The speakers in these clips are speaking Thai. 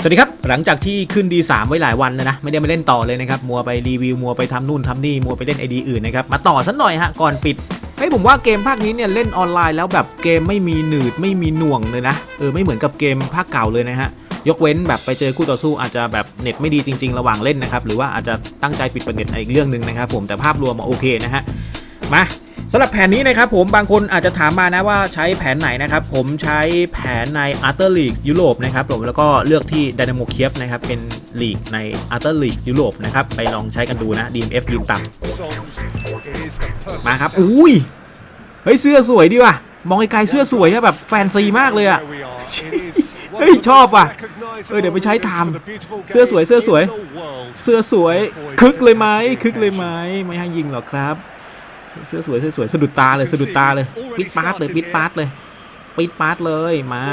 สวัสดีครับ หลังจากที่ขึ้น D3 ไว้หลายวันแล้วนะ ไม่ได้มาเล่นต่อเลยนะครับ มัวไปรีวิว มัวไปทำนู่นทำนี่ มัวไปเล่นไอดีอื่นนะครับ มาต่อสักหน่อยฮะ ก่อนปิดเฮ้ยผมว่าเกมภาคนี้เนี่ยเล่นออนไลน์แล้วแบบเกมไม่มีหนืดไม่มีหน่วงเลยนะ เออไม่เหมือนกับเกมภาคเก่าเลยนะฮะ ยกเว้นแบบไปเจอคู่ต่อสู้อาจจะแบบเน็ตไม่ดีจริง ๆ ระหว่างเล่นนะครับ หรือว่าอาจจะตั้งใจปิดประเน็ตอีกเรื่องหนึ่งนะครับผม แต่ภาพรวมมาโอเคนะฮะ มา สำหรับแผนนี้นะครับผมบางคนอาจจะถามมานะว่าใช้แผนไหนนะครับ ผมใช้แผนใน a r t e r League ยุโรปนะครับผมแล้วก็เลือกที่ Dynamo Kiev นะครับ เป็นลีกใน a r t e r League ยุโรปนะครับ ไปลองใช้กันดูนะ DMF ยืนต่ำมาครับ อุ้ย เฮ้ย เสื้อสวยดีว่ะ มองไกลๆเสื้อสวยอะแบบแฟนซีมากเลยอะเฮ้ย ชอบว่ะ เออเดี๋ยวไปใช้ตามเสื้อสวยเสื้อสวย เสื้อสวย คึกเลยไหมคึกเลยไหมไม่ให้ยิงหรอกครับ เสื้อสวยเสื้อสวยสะดุดตาเลยสะดุดตาเลยปิดปาร์ตเลยปิดปาร์ตเลยปิดปาร์ตเลยมา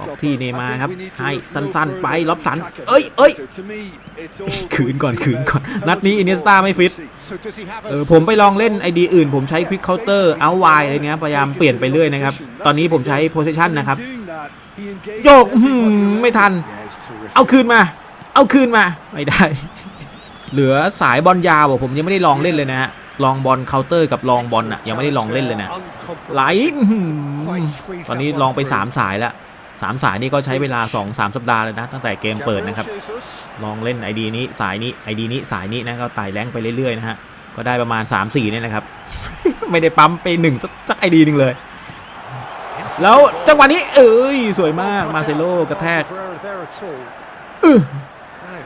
ออกที่เนมาครับให้สั้นๆไปล็อบสัน เอ้ยเอ้ยขืนก่อนขืนก่อน นัดนี้อินเนสตาไม่ฟิตเออผมไปลองเล่นไอดีอื่น ผมใช้ควิกเคาน์เตอร์เอาไวอะไรเนี้ยพยายามเปลี่ยนไปเรื่อยนะครับ ตอนนี้ผมใช้โพ s ิชันนะครับ โยกอื้อหือไม่ทัน เอาคืนมา เอาคืนมา ไม่ได้ เหลือสายบอลยาวอะผมยังไม่ได้ลองเล่นเลยนะฮะ ลองบอลเคาน์เตอร์กับลองบอลอะยังไม่ได้ลองเล่นเลยนะไหลตอนนี้ลองไป 3 สายแล้วสามสายนี่ก็ใช้เวลา 2-3สัปดาห์เลยนะตั้งแต่เกมเปิดนะครับ ลองเล่น ID นี้สายนี้ ID นี้สายนี้นะก็ไต่แรงไปเรื่อยๆนะฮะก็ได้ประมาณ 3-4เนี่ยนะครับ ไม่ได้ปั๊มไปหนึ่งสักสักไอดีหนึ่งเลย แล้วจังหวะนี้เอ้ยสวยมากมาเซโลกระแทก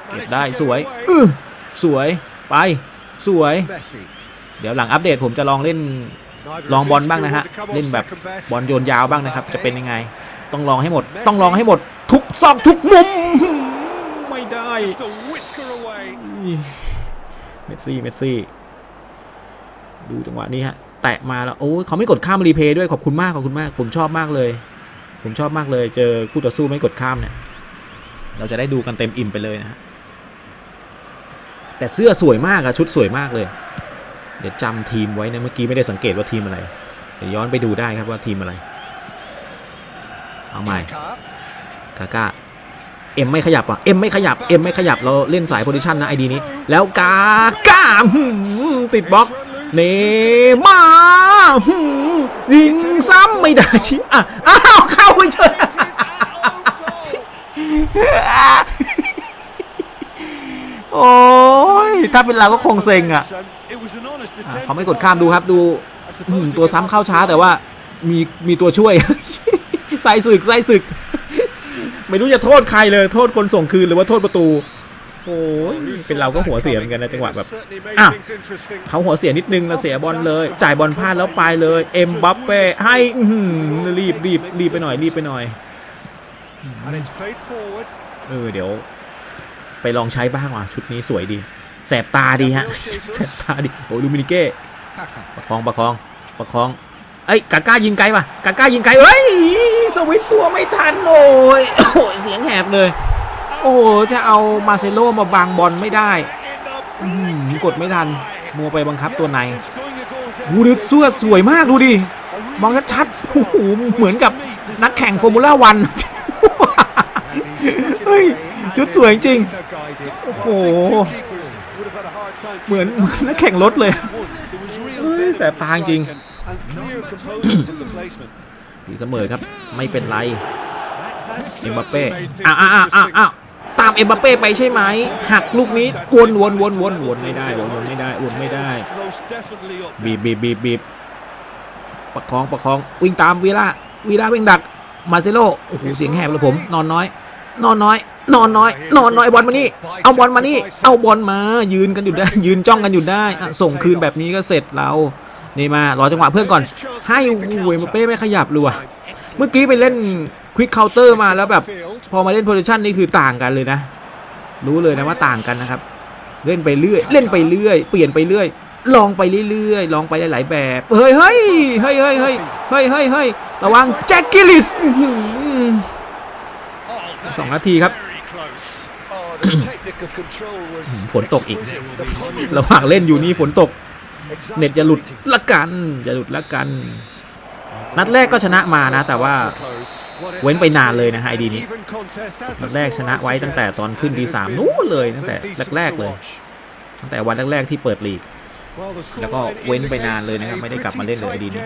เก็บได้สวยอื้อสวยไป สวย เดี๋ยวหลังอัปเดตผมจะลองเล่นลองบอลบ้างนะฮะเล่นแบบบอลโยนยาวบ้างนะครับ จะเป็นยังไง ต้องลองให้หมด ต้องลองให้หมด ทุกซอกทุกมุม ไม่ได้เมสซี่เมสซี่ดูจังหวะนี้ฮะแตะมาแล้วโอ้ยเขาไม่กดข้ามรีเพย์ด้วยขอบคุณมากขอบคุณมาก ผมชอบมากเลย ผมชอบมากเลย เจอคู่ต่อสู้ไม่กดข้ามเนี่ยเราจะได้ดูกันเต็มอิ่มไปเลยนะฮะแต่เสื้อสวยมากอะชุดสวยมากเลย เดี๋ยวจำทีมไว้นะเมื่อกี้ไม่ได้สังเกตว่าทีมอะไร เดี๋ยวย้อนไปดูได้ครับว่าทีมอะไร เอาใหม่กาก้าเอ็มไม่ขยับอะเอ็มไม่ขยับเอ็มไม่ขยับเราเล่นสายโพซิชันนะไอดีนี้ แล้วกาก้าติดบล็อกเนมายิงซ้ำไม่ได้ชิอะอ้าวเข้าไปเฉย โอ้ยถ้าเป็นเราก็คงเซ็งอะอะเขาไม่กดข้ามดูครับดูอืมตัวซ้ำเข้าช้าแต่ว่ามีมีตัวช่วยใส่ศึกใส่ศึก ไม่รู้จะโทษใครเลยโทษคนส่งคืนหรือว่าโทษประตูโอ้ยเป็นเราก็หัวเสียเหมือนกันนะจังหวะแบบอะเขาหัวเสียนิดนึงแล้วเสียบอลเลย จ่ายบอลพลาดแล้วไปเลยเอ็มบัปเป้ให้อื้อหือรีบรีบรีบไปหน่อยรีบไปหน่อยเออเดี๋ยว ไปลองใช้บ้างว่ะชุดนี้สวยดี แสบตาดีฮะแสบตาดีโอ้ยลูมินิเก้ประคองประคองประคองเอ้ยกาก้ายิงไกลป่ะกาก้ายิงไกลเอ้ยสวิตช์ตัวไม่ทันโอ้ยโอ้ยเสียงแหบเลย โอ้โหจะเอามาเซโลมาบังบอลไม่ได้อื้อหือกดไม่ทันมัวไปบังคับตัวในดูดิเสื้อสวยมากดูดิมองชัดๆโอ้โหเหมือนกับนักแข่งฟอร์มูล่าวันเฮ้ย ชุดสวยจริง โอ้โห เหมือนเหมือนนักแข่งรถเลยเฮ้ยแสบตาจริงตีเสมอครับ ไม่เป็นไรเอ็มบัปเป้อ้าวอ้าวอ้าวอ้าวอ้าวตามเอ็มบัปเป้ไปใช่ไหม หักลูกนี้วนวนวนวนวนไม่ได้วนวนไม่ได้วนไม่ได้ บีบบีบบีบบีบประคองประคอง วิ่งตามวีล่าวีล่าวิ่งดัก มาเซโล โอ้โห เสียงแหบเลยผม นอนน้อย นอนน้อย นอนน้อย นอนน้อยบอลมานี่ เอาบอลมานี่ เอาบอลมา ยืนกันอยู่ได้ ยืนจ้องกันอยู่ได้ส่งคืนแบบนี้ก็เสร็จเรา นี่มารอจังหวะเพื่อนก่อน ให้หวยมาเป้ไม่ขยับเลยวะเมื่อกี้ไปเล่นควิกเคาน์เตอร์มาแล้วแบบ พอมาเล่นโพซิชันนี่คือต่างกันเลยนะ รู้เลยนะว่าต่างกันนะครับ เล่นไปเรื่อย เล่นไปเรื่อย เปลี่ยนไปเรื่อย ลองไปเรื่อยๆ ลองไปหลายๆแบบ เฮ้ยเฮ้ยเฮ้ยเฮ้ยเฮ้ยเฮ้ยเฮ้ยระวังแจ็คกิลิสสองนาทีครับ ฝนตกอีก ระหว่างเล่นอยู่นี่ฝนตก เน็ตอย่าหลุดละกันอย่าหลุดละกัน นัดแรกก็ชนะมานะ แต่ว่าเว้นไปนานเลยนะฮะไอดีนี้ นัดแรกชนะไว้ตั้งแต่ตอนขึ้นดีสามนู้นเลยตั้งแต่แรกๆเลย ตั้งแต่วันแรกๆที่เปิดลีกแล้วก็เว้นไปนานเลยนะครับ ไม่ได้กลับมาเล่นเลยไอดีนี้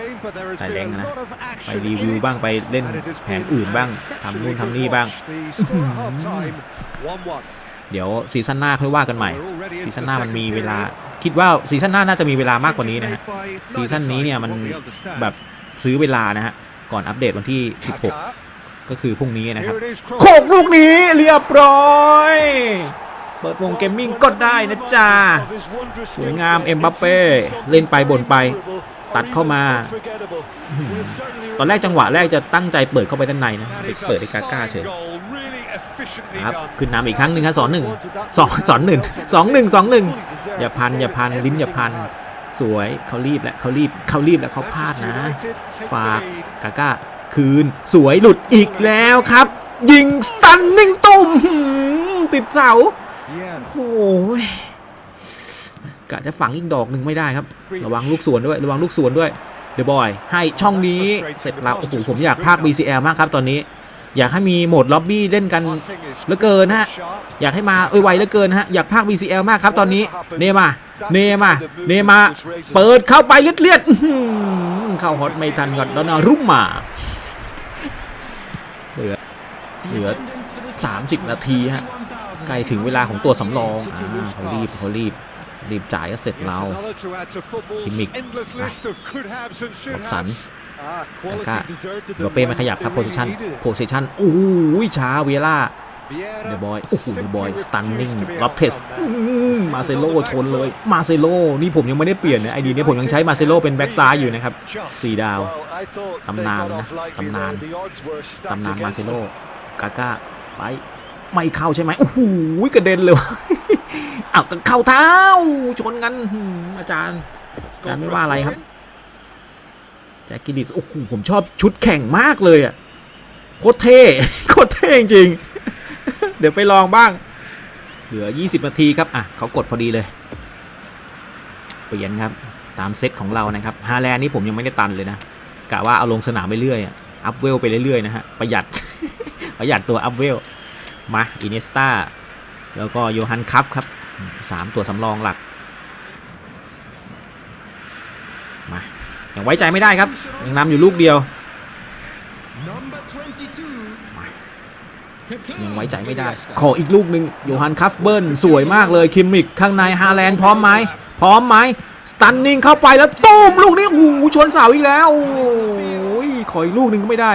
สาสายยแรแรงงนะนะ ไปรีวิวบ้างไปเล่นแผนอื่นบ้างทำนู่นทำนี่บ้าง เดี๋ยวซีซั่นหน้าค่อยว่ากันใหม่ซีซั่นหน้ามันมีเวลา คิดว่าซีซั่นหน้าน่าจะมีเวลามากกว่านี้นะฮะซีซั่นนี้เนี่ยมันแบบซื้อเวลานะฮะก่อนอัปเดตวันที่ 16 ก็คือพรุ่งนี้นะครับโขกลูกนี้เรียบร้อยเปิดวงเกมมิ่งก็ได้นะจ๊ะสวยงามเอ็มบัปเป้เล่นไปบ่นไป ตัดเข้ามา ตอนแรกจังหวะแรกจะตั้งใจเปิดเข้าไปด้านในนะไปเปิดไอ้กาก้าเฉยครับขึ้นนำอีกครั้งหนึ่งครับสอนหนึ่งสองสอนหนึ่งสองหนึ่งสองหนึ่งอย่าพันอย่าพันลิ้นอย่าพันสวยเขารีบแล้วเขารีบเขารีบแล้วเขาพลาดนะ ฝากกาก้าคืนสวยหลุดอีกแล้วครับ ยิงสตันนิ่งตุ่มหืมติดเสาโอ้ย กะจะฝังอีกดอกหนึ่งไม่ได้ครับ ระวังลูกสวนด้วยระวังลูกสวนด้วยเดอะบอยให้ช่องนี้เสร็จแล้วโอ้โหผมอยากพาก BCL มากครับตอนนี้ อยากให้มีโหมดล็อบบี้เล่นกันเหลือเกินฮะอยากให้มาไวเหลือเกินฮะอยากพาก BCL มากครับตอนนี้เนมาเนมาเนมาเปิดเข้าไปเลียดๆอื้อหือเข้าฮอตไม่ทันก่อนดอนนารุ่มมาเหลือเหลือ 30 นาทีฮะใกล้ถึงเวลาของตัวสำรองอ่าเขารีบเขารีบ รีบจ่ายก็เสร็จเราคิมมิกหลบสันกาก้าก้าเดี๋ยวเป้ไม่ขยับครับโพซิชันโพซิชันโอ้ยช้าเวล่าเดอะบอย โอ้โห เดอะบอย สตันนิ่งล็อบเทสมาเซโลชนเลย มาเซโลนี่ผมยังไม่ได้เปลี่ยนนะไอดีนี้ผมยังใช้มาเซโลเป็นแบ็กซ้ายอยู่นะครับสี่ดาว ตำนานนะ ตำนาน ตำนานมาเซโลกาก้า ไป ไม่เข้าใช่ไหมโอ้โห กระเด็นเลยว่ะ อ้าวเข้าเท้าชนกันอาจารย์อาจารย์ไม่ว่าอะไรครับแจ็คกิลิสโอ้โหผมชอบชุดแข่งมากเลยอะโคตรเท่โคตรเท่จริงเดี๋ยวไปลองบ้าง เหลือ 20 นาทีครับอะเขากดพอดีเลย เปลี่ยนครับตามเซตของเรานะครับฮาแลนด์นี่ผมยังไม่ได้ตันเลยนะกะว่าเอาลงสนามไปเรื่อยอะอัพเวลไปเรื่อยๆนะฮะประหยัดประหยัดตัวอัพเวลมาอินเนสตาแล้วก็โยฮันคัฟครับ สามตัวสำรองหลักมายังไว้ใจไม่ได้ครับยังนำอยู่ลูกเดียวยังไว้ใจไม่ได้ ขออีกลูกหนึ่งโยฮันคัฟเบิร์นสวยมากเลยคิมมิกข้างในฮาแลนด์พร้อมไหมพร้อมไหมสตันนิงเข้าไปแล้วตูมลูกนี้โอ้โหชนเสาอีกแล้วโอ้ยขออีกลูกหนึ่งก็ไม่ได้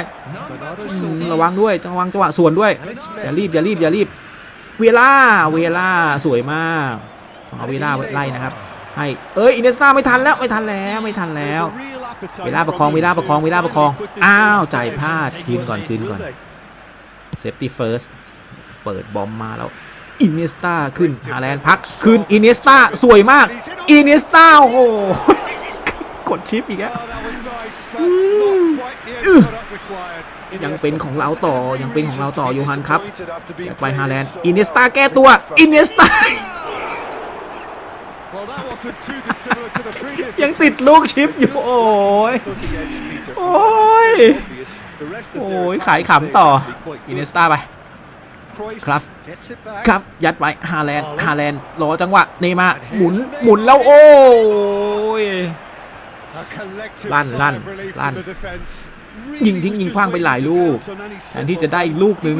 ระวังด้วยระวังจังหวะส่วนด้วยอย่ารีบอย่ารีบอย่ารีบ เวล่าเวล่าสวยมากต้องเอาเวล่าไล่นะครับ ให้เอ้ยอินเนสตาไม่ทันแล้วไม่ทันแล้วไม่ทันแล้ว เวล่าประคองเวล่าประคองเวล่าประคองอ้าวจ่ายพลาดคืนก่อนคืนก่อนนเซฟตี้เฟิร์สเปิดบอมมาแล้วอินเนสตาขึ้นฮาแลนด์พักคืนอินเนสตาสวยมากอินเนสตาโอ้โหกดชิปอีกแล้ว ยังเป็นของเราต่อยังเป็นของเราต่อโยฮันครับอยากไปฮาแลนด์อินเนสตาแก้ตัวอินเนสตายังติดลูกชิปอยู่โอ้ยโอ้ยโอ้ยขายขำต่ออินเนสตาไปครับครับยัดไว้ฮาแลนด์ฮาแลนด์รอจังหวะเนย์มาร์หมุนหมุนแล้วโอ้ยลั่นลั่นลั่น ยิงทิ้งยิงคว้างไปหลายลูกแทนที่จะได้อีกลูกหนึ่ง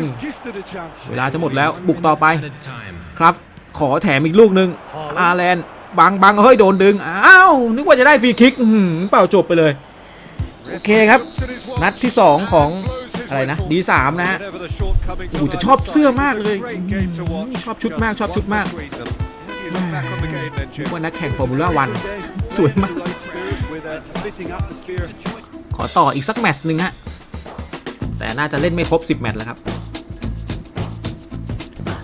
เวลาจะหมดแล้วบุกต่อไป ครับ ขอแถมอีกลูกหนึ่งอาแลนด์บังบังเฮ้ยโดนดึงอ้าวนึกว่าจะได้ฟรีคิกอื้อหือเปล่าจบไปเลยโอเคครับ นัดที่ 2 ของอะไรนะ D3 นะฮะโอ้โหแต่ชอบเสื้อมากเลยชอบชุดมากชอบชุดมากนึกว่านักแข่งฟอร์มูล่าวันสวยมาก ขอต่ออีกสักแมตช์หนึ่งฮะ แต่น่าจะเล่นไม่ครบ 10 แมตช์แล้วครับ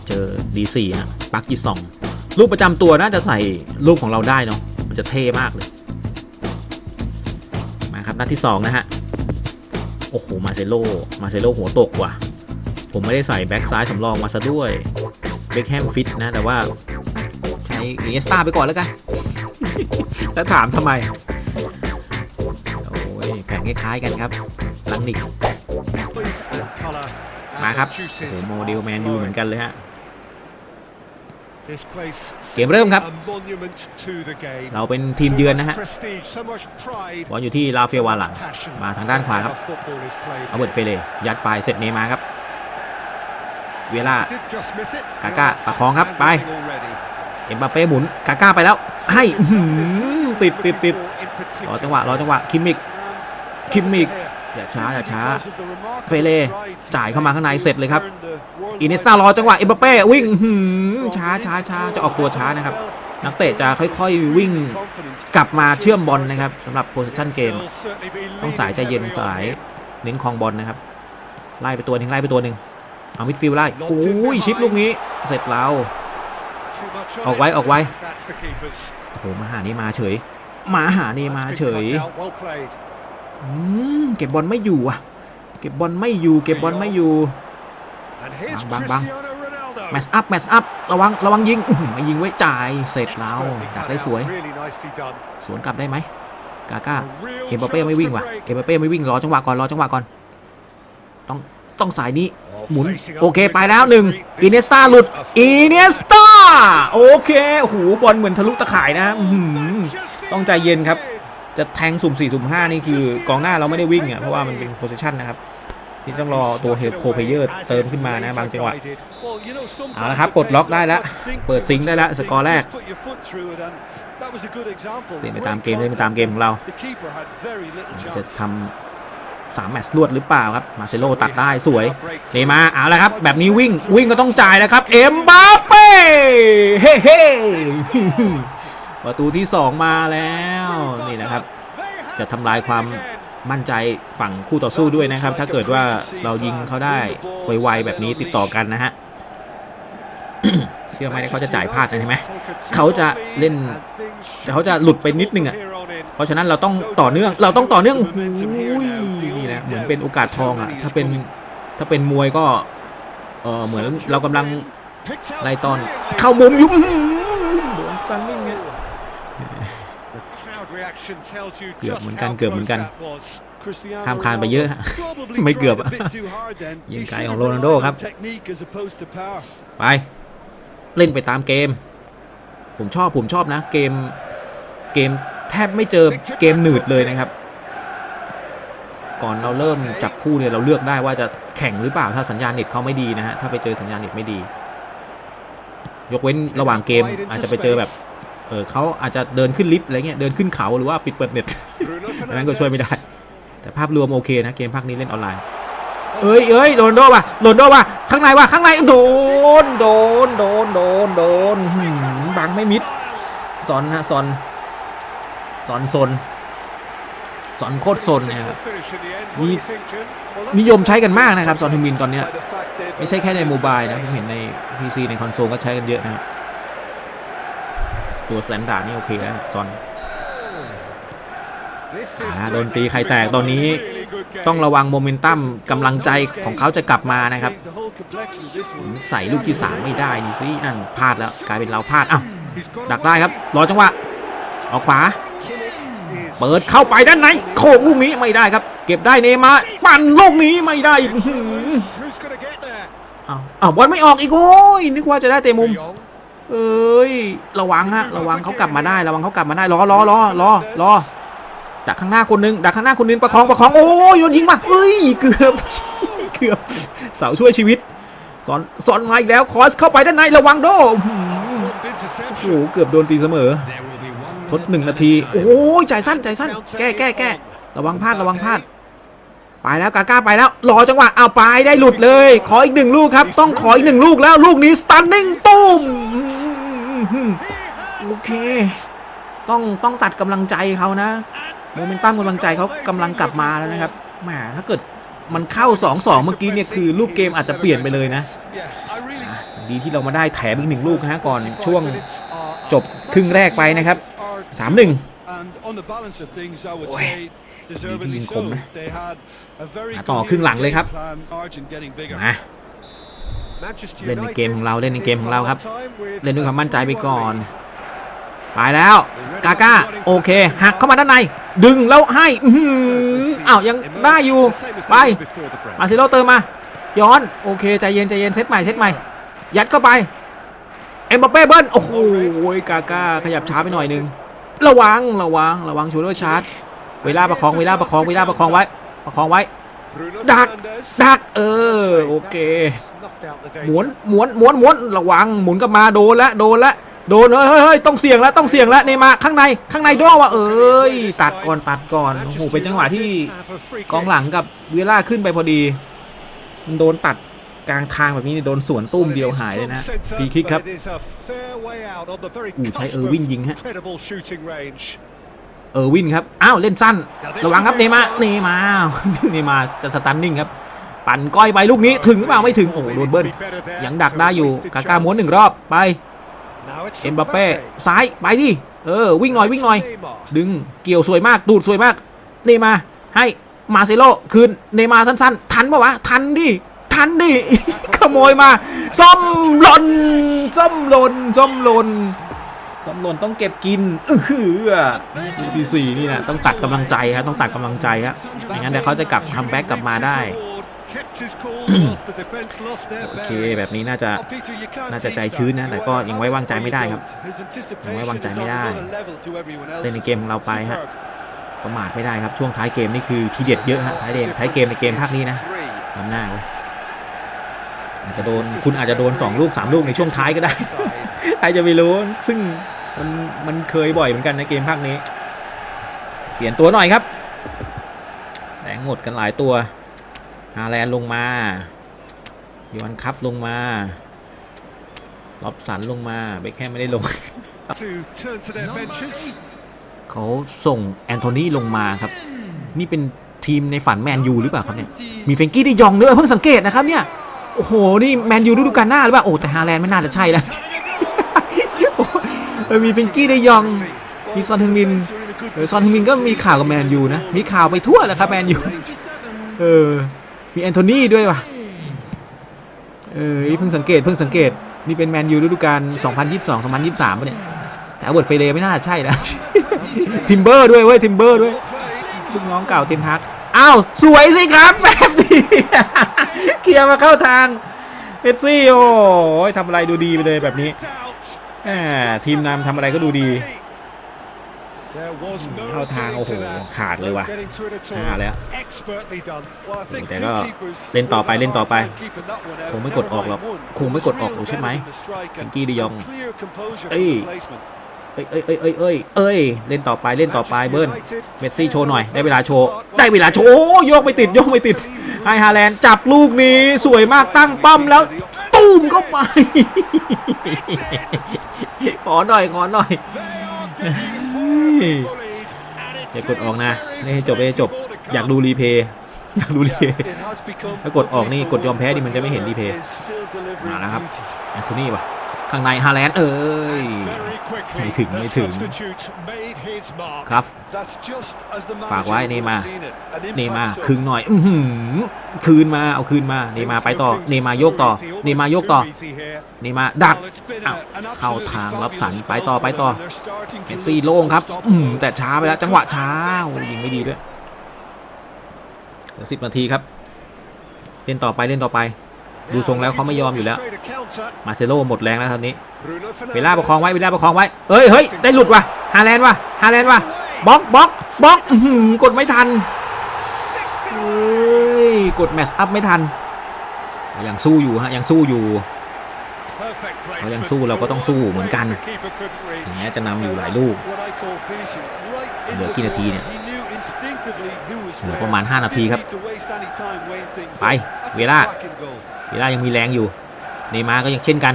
เจอ D4 ฮะปักกีซองรูปประจำตัวน่าจะใส่รูปของเราได้เนาะมันจะเท่มากเลยมาครับนัดที่ 2 นะฮะ โอ้โห มาเซโลมาเซโลหัวตกว่ะ ผมไม่ได้ใส่แบ็กซ้ายสำรองมาซะด้วยเบคแฮมฟิตนะ แต่ว่าใช้อินเนสตาไปก่อนแล้วกัน แล้วถามทำไมโอ้ยอ้ย แข่งคล้ายๆกันครับลังนิกมาครับโอ้โหโมเดลแมนยูเหมือนกันเลยฮะเกมเริ่มครับ เราเป็นทีมเยือนนะฮะบอลอยู่ที่ลาเฟียวาหลังมาทางด้านขวาครับอาเบิร์ตเฟเลยัดไปเสร็จเนยมาครับ เวลากาก้าประคองครับไป เอ็มบัปเป้หมุนกาก้าไปแล้ว ให้ติดติดติดรอจังหวะรอจังหวะคิมมิก คิมมิกอย่าช้าอย่าช้า เฟเล่จ่ายเข้ามาข้างในเสร็จเลยครับ อินเนสตารอจังหวะเอ็มบัปเป้วิ่งช้าช้าช้าจะออกตัวช้านะครับ นักเตะจะค่อยๆวิ่งกลับมาเชื่อมบอลนะครับสำหรับโพสชั่นเกม ต้องสายใจเย็นสายเน้นคลองบอลนะครับ ไล่ไปตัวหนึ่งไล่ไปตัวหนึ่งเอามิดฟิลไล่โอ้ยชิปลูกนี้เสร็จแล้วออกไว้ออกไว้โอ้โหมาหานี่มาเฉย มาหานี่มาเฉย เก็บบอลไม่อยู่อะ เก็บบอลไม่อยู่ เก็บบอลไม่อยู่บังบังแมสอัพแมสอัพระวังระวังยิงอื้อหือไม่ยิงไว้จ่ายเสร็จแล้วดักได้สวย สวนกลับได้ไหมกาก้าเอ็มบัปเป้ไม่วิ่งว่ะเอ็มบัปเป้ไม่วิ่งรอจังหวะก่อนรอจังหวะก่อน ต้องต้องสายนี้หมุนโอเคไปแล้วหนึ่งอินเนสตาหลุดอินเนสตาโอเคโอ้โหบอลเหมือนทะลุตะข่ายนะอื้อหือต้องใจเย็นครับ จะแทงสุ่ม 4 สุ่ม 5 นี่คือกองหน้าเราไม่ได้วิ่งอะเพราะว่ามันเป็นโพซิชันนะครับนี่ต้องรอตัวเฮดโคเพเยอร์เติมขึ้นมานะบางจังหวะเอาละครับปลดล็อกได้แล้วเปิดซิงได้แล้วสกอร์แรกเล่นไปตามเกมเล่นไปตามเกมของเราจะทำสามแมตช์รวดหรือเปล่าครับมาเซโลตัดได้สวยเนย์มาเอาละครับ แบบนี้วิ่งวิ่งก็ต้องจ่ายแล้วครับ เอ็มบัปเป้เฮ้เฮ้ประตูที่ 2 มาแล้ว นี่นะครับ จะทำลายความมั่นใจฝั่งคู่ต่อสู้ด้วยนะครับ ถ้าเกิดว่าเรายิงเขาได้ไวๆแบบนี้ติดต่อกันนะฮะเชื่อไหมเขาจะจ่ายพลาดนะใช่ไหมเขาจะเล่นแต่เขาจะหลุดไปนิดนึงอะเพราะฉะนั้นเราต้องต่อเนื่องเราต้องต่อเนื่องนี่นะเหมือนเป็นโอกาสทองอะถ้าเป็นถ้าเป็นมวยก็เออเหมือนเรากำลังไล่ตอนเข้ามุมยุ่มโดนสตันนิ่ง เนี่ยเกือบเหมือนกันเกือบเหมือนกันข้ามคานไปเยอะฮะไม่เกือบอะยิงไกลของโรนัลโดครับ ไป เล่นไปตามเกม ผมชอบผมชอบนะ เกมเกมแทบไม่เจอเกมหนืดเลยนะครับ ก่อนเราเริ่มจับคู่เนี่ยเราเลือกได้ว่าจะแข่งหรือเปล่าถ้าสัญญาณเน็ตเขาไม่ดีนะฮะถ้าไปเจอสัญญาณเน็ตไม่ดี ยกเว้นระหว่างเกมอาจจะไปเจอแบบ เออเขาอาจจะเดินขึ้นลิฟต์อะไรเงี้ยเดินขึ้นเขาหรือว่าปิดเปิดเน็ตอันนั้นก็ช่วยไม่ได้ แต่ภาพรวมโอเคนะเกมภาคนี้เล่นออนไลน์ เอ้ยเอ้ยโดนโดว่ะโดนโดว่ะข้างในว่ะข้างในโดนโดนโดนโดนโดนหืมบังไม่มิดซอนฮะซอนซอนซนซอนโคตรซนเนี่ยครับมีนิยมใช้กันมากนะครับ ซอนฮึมินตอนเนี้ยไม่ใช่แค่ในโมบายนะผมเห็นใน PC ในคอนโซลก็ใช้กันเยอะนะครับ ตัวแซนดาร์ดนี่โอเคแล้วนะซอนอ่าโดนตีไข่แตกตอนนี้ต้องระวังโมเมนตัมกำลังใจของเขาจะกลับมานะครับอืมใส่ลูกที่3ไม่ได้นี่สิอันพลาดแล้วกลายเป็นเราพลาดอ้าวดักได้ครับ รอจังหวะออกขวา เปิดเข้าไปด้านในโขกลูกนี้ไม่ได้ครับ เก็บได้เนมาร์ปั่นลูกนี้ไม่ได้อีกอื้อหืออ้าวอ้าวบอลไม่ออกอีกโอ้ยนึกว่าจะได้เตะมุม เอ้ย ระวังฮะ ระวังเขากลับมาได้ ระวังเขากลับมาได้ รอรอรอรอรอ ดักข้างหน้าคนหนึง ดักข้างหน้าคนหนึง ประคอง ประคอง โอ้ยโดนยิงมาเอ้ย เกือบ เกือบ เสาช่วยชีวิต สอน สอนมาอีกแล้ว คอสเข้าไปด้านใน ระวังโดอื้อหือโอ้โห เกือบโดนตีเสมอ ทดหนึ่งนาที โอ้ยใจสั้นใจสั้น แก้แก้แก้ระวังพลาด ระวังพลาด ไปแล้วกาก้าไปแล้วรอจังหวะเอาไปได้หลุดเลย ขออีกหนึ่งลูกครับ ต้องขออีกหนึ่งลูกแล้วลูกนี้สตันนิ่งตุ้มโอเค ต้องต้องตัดกำลังใจเขานะโมเมนตัมกำลังใจเขากำลังกลับมาแล้วนะครับแหมถ้าเกิดมันเข้า 2-2 เมื่อกี้เนี่ยคือรูปเกมอาจจะเปลี่ยนไปเลยนะอะดีที่เรามาได้แถมอีกหนึ่งลูกนะฮะก่อนช่วงจบครึ่งแรกไปนะครับ 3-1 โอ้ยดีที่ยิงคมนะมา ต่อครึ่งหลังเลยครับมาเล่นในเกมของเราเล่นในเกมของเราครับ เล่นด้วยความมั่นใจไปก่อนไปแล้วกาก้าโอเคหักเข้ามาด้านใน ดึงแล้วให้อื้อหืออ้าวยังได้อยู่ไปมาซิโลเติมมา ย้อนโอเคใจเย็นใจเย็นเซตใหม่เซตใหม่ ยัดเข้าไปเอ็มบัปเป้เบิ้ลโอ้โหกาก้าขยับช้าไปหน่อยหนึง ระวังระวังระวังชูโดชาร์จเวลาประคองเวลาประคองเวลาประคองไว้ ประคองไว้ ดัก ดัก เออ โอเค หมุน หมุน หมุน หมุน ระวัง หมุนกลับมาโดนละ โดนละ โดนเฮ้ยเฮ้ยเฮ้ยต้องเสี่ยงแล้ว ต้องเสี่ยงแล้วเนย์มาร์ข้างใน ข้างในด้วยว่ะเอ้ย ตัดก่อน ตัดก่อน โอ้โห เป็นจังหวะที่กองหลังกับเวล่าขึ้นไปพอดีมันโดนตัดกลางทางแบบนี้นี่โดนสวนตุ้มเดียวหายเลยนะฟรีคิกครับ อูใช้เออร์วินยิงฮะ เออร์วินครับ อ้าว เล่นสั้น ระวังครับเนมาเนมาเนมาจะสตันนิ่งครับ ปั่นก้อยไปลูกนี้ถึงหรือเปล่าไม่ถึง โอ้โดนเบิ้ลยังดักได้อยู่ กาก้าม้วนหนึ่งรอบไป เอ็มบัปเป้ซ้ายไปดิ เออ วิ่งหน่อยวิ่งหน่อย ดึงเกี่ยวสวยมาก ดูดสวยมาก เนมาให้มาเซโลคืนเนมาสั้นๆ ทันปะวะ ทันดิ ทันดิ ขโมยมา ซ่อมหล่นซ่อมหล่นซ่อมหล่น ซ่อมหล่นต้องเก็บกินอื้อหือลูกที่สี่นี่นะต้องตัดกำลังใจครับต้องตัดกำลังใจครับไม่งั้นเดี๋ยวเขาจะกลับคัมแบ็กกลับมาได้ โอเคแบบนี้น่าจะน่าจะใจชื้นนะแต่ก็ยังไว้วางใจไม่ได้ครับยังไว้วางใจไม่ได้เล่นในเกมของเราไปฮะประมาทไม่ได้ครับช่วงท้ายเกมนี่คือทีเด็ดเยอะฮะท้ายเกมท้ายเกมในเกมภาคนี้นะนำหน้าไว้อาจจะโดนคุณอาจจะโดน 2 ลูก 3 ลูกในช่วงท้ายก็ได้ ใครจะไปรู้ ซึ่งมันมันเคยบ่อยเหมือนกันในเกมภาคนี้ เปลี่ยนตัวหน่อยครับแดงหมดกันหลายตัวฮาแลนด์ลงมายอนคัฟลงมาล็อบสันลงมาเบคแฮมไม่ได้ลง เขาส่งแอนโทนีลงมาครับ นี่เป็นทีมในฝันแมนยูหรือเปล่าครับเนี่ย มีเฟรงกี้ไดยองด้วยเพิ่งสังเกตนะครับเนี่ย โอ้โห นี่แมนยูฤดูกาลหน้าหรือเปล่า โอ้แต่ฮาแลนด์ไม่น่าจะใช่แล้วโอ้เออมีเฟรงกี้ได้ยองมีซอนเทนมินเออซอนเทนมินก็มีข่าวกับแมนยูนะ มีข่าวไปทั่วแหละครับแมนยูเออมีแอนโทนีด้วยว่ะเออเพิ่งสังเกตเพิ่งสังเกตนี่เป็นแมนยูฤดูกาล2022-2023ป่ะเนี่ยแต่เวิร์ดเฟเรไม่น่าใช่แล้วทิมเบอร์ด้วยเว้ยทิมเบอร์ด้วยลูกน้องเก่าเทนทักอ้าวสวยสิครับแบบนี้เคลียร์มาเข้าทางเมสซี่โอ้ยทำอะไรดูดีไปเลยแบบนี้ แหมทีมนำทำอะไรก็ดูดีเข้าทางโอ้โหขาดเลยว่ะห้าแล้วแต่ก็เล่นต่อไปเล่นต่อไป คงไม่กดออกหรอก คงไม่กดออกหรอกใช่ไหมเฟรงกี้ดิยอง เอ้ย เอ้ยเอ้ยเอ้ยเอ้ยเอ้ยเอ้ยเล่นต่อไปเล่นต่อไปเบิ้ลเมสซี่โชว์หน่อยได้เวลาโชว์ได้เวลาโชว์โยกไม่ติดโยกไม่ติดไฮฮาแลนด์จับลูกนี้สวยมากตั้งป้อมแล้วตูมเข้าไป ขอหน่อยขอหน่อยอย่ากดออกนะนี่ให้จบให้จบอยากดูรีเพย์อยากดูรีเพย์ถ้ากดออกนี่กดยอมแพ้ดิมันจะไม่เห็นรีเพย์มาแล้วครับแอนโทนี่วะ ข้างในฮาแลนด์เอ้ยไม่ถึงไม่ถึงครับฝากไว้เนย์มาร์เนย์มาร์คืนหน่อยอื้อหือคืนมาเอาคืนมาเนย์มาร์ไปต่อเนย์มาร์โยกต่อเนย์มาร์โยกต่อเนย์มาร์ดักอ้าวเข้าทางรับสันไปต่อไปต่อเมสซี่โล่งครับ อืมแต่ช้าไปแล้วจังหวะช้าโอ้ยิงไม่ดีด้วยเหลือสิบนาทีครับเล่นต่อไปเล่นต่อไป ดูทรงแล้วเขาไม่ยอมอยู่แล้ว มาเซโลหมดแรงแล้วตอนนี้ เวลาประคองไว้ เวลาประคองไว้ เอ้ยเฮ้ยได้หลุดว่ะ ฮาแลนด์ว่ะ ฮาแลนด์ว่ะ บล็อกบล็อกบล็อกอื้อหือกดไม่ทันเอ้ยกดแมชอัพไม่ทัน ยังสู้อยู่ฮะ ยังสู้อยู่เขายังสู้เราก็ต้องสู้เหมือนกัน ถึงแม้จะนำอยู่หลายลูก เหลือกี่นาทีเนี่ยเหลือประมาณ 5 นาทีครับ ไป เวลาเวลายังมีแรงอยู่เนย์มาร์ก็ยังเช่นกัน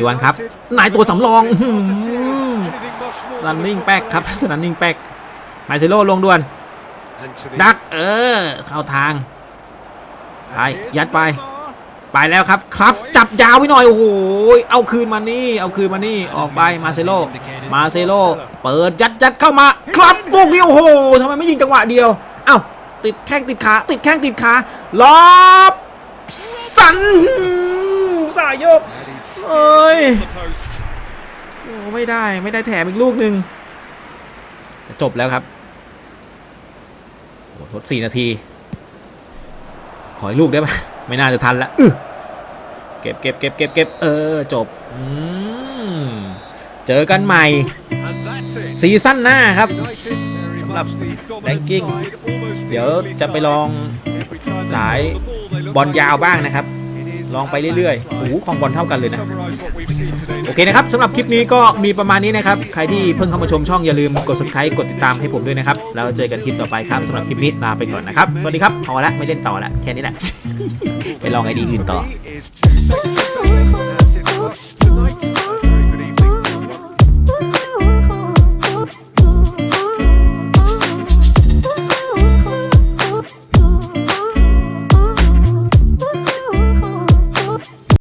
ยวนครับ นายตัวสำรองรันนิ่งแป๊กครับรันนิ่งแป๊กมาเซโลลงด่วน ดักเออ เข้าทางไปยัดไป ไปแล้วครับครับ จับยาวไว้หน่อย โอ้โห เอาคืนมานี่ เอาคืนมานี่ ออกไปมาเซโล มาเซโล เปิดยัดยัดเข้ามา ครับลูกนี้โอ้โหทำไมไม่ยิงจังหวะเดียว เอ้าติดแข้งติดขา ติดแข้งติดขา ล็อบ สันสายโยกเอ้ยโอ้ไม่ได้ไม่ได้แถมอีกลูกหนึ่งจบแล้วครับโอ้ทดสี่นาที ขออีกลูกได้ไหมไม่น่าจะทันละเก็บเก็บเก็บเก็บเก็บเออจบอืมเจอกันใหม่ ซีซั่นหน้าครับสำหรับ ranking เดี๋ยวจะจะไปลองสาย บบออลลยายาววบ้าบ้างงนะนะคครัรับบลลอองงไปไปเรื่เรื่ออยยๆๆโอ้โอ้โหโหของบอลเท่ากันเลยนะ โอโอเคเคนะครับสำหรับคลิปนี้ก็มีประมาณนี้นะครับ ใครที่เพิ่งเข้ามาชมช่องอย่าลืมกด subscribe กดติดตามให้ผมด้วยนะครับ แล้วเจอกันคลิปต่อไปครับสำหรับคลิปนี้ลาไปก่อนนะครับ สวัสดีครับพอละไม่เล่นต่อละแค่นี้แหละ ไปลองไอดีอื่นต่อต่อ